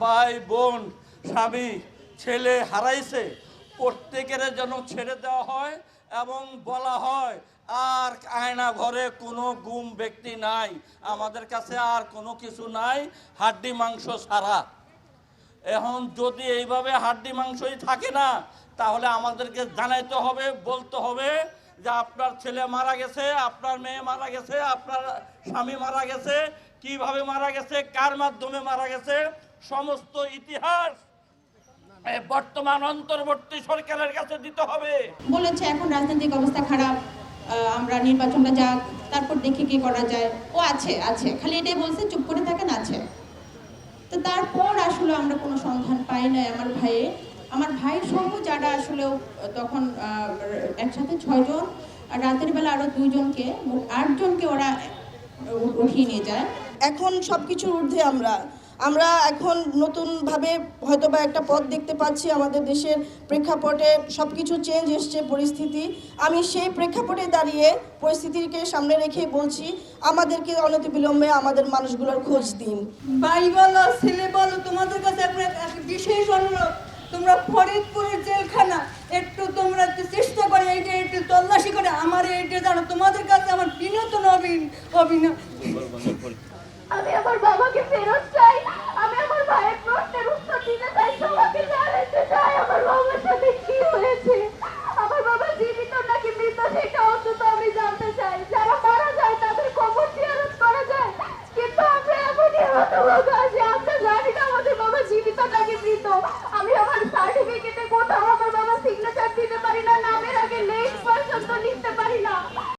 ভাই, বোন, স্বামী, ছেলে হারাইছে, প্রত্যেকের যেন ছেড়ে দেওয়া হয় এবং বলা হয়, আর আয়না ঘরে কোনো গুম ব্যক্তি নাই, আমাদের কাছে আর কোনো কিছু নাই, হাড্ডি মাংস ছাড়া। এখন যদি এইভাবে হাড্ডি মাংসই থাকে না, তাহলে আমাদেরকে জানাইতে হবে, বলতে হবে যে আপনার ছেলে মারা গেছে, আপনার মেয়ে মারা গেছে, আপনার স্বামী মারা গেছে, কীভাবে মারা গেছে, কার মাধ্যমে মারা গেছে সমস্ত ইতিহাস বর্তমান অন্তর্বর্তী সরকারের কাছে দিতে হবে। বলেছে এখন রাজনৈতিক অবস্থা খারাপ আমরা নির্বাচনটা যাক তারপর দেখি কি করা যায়। ও আছে আছে। খালি এটাই বলছে চুপ করে থাকেন আছে। তো তারপর আসলে আমরা কোনো সন্ধান পাই নাই আমার ভাইয়ে। আমার ভাই সহ যারা আসলে তখন একসাথে ছয়জন আর রাতের বেলা আরও দুইজনকে আটজনকে ওরা উঠিয়ে নিয়ে যায়। এখন সব কিছুর ঊর্ধ্বে আমরা। আমরা এখন নতুনভাবে হয়তো বা একটা পথ দেখতে পাচ্ছি আমাদের দেশের প্রেক্ষাপটে সব কিছু চেঞ্জ এসছে পরিস্থিতি। আমি সেই প্রেক্ষাপটে দাঁড়িয়ে পরিস্থিতিকে সামনে রেখে বলছি আমাদেরকে অনতিবিলম্বে আমাদের মানুষগুলোর খোঁজ দিন। ভাই বলো ছেলে বলো তোমাদের কাছে বিশেষ অনুরোধ। তোমরা ফরিদপুরের জেলখানা একটু তোমরা চেষ্টা করে এইটা একটু তল্লাশি করে আমার এইটা জানো তোমাদের কাছে আমার বিনত নবীন অভিনয় আমি আমার সার্টিফিকেটে কোথাও আমার বাবা সিগনেচার দিতে পারি না, নামের আগে লেট পর্যন্ত লিখতে পারি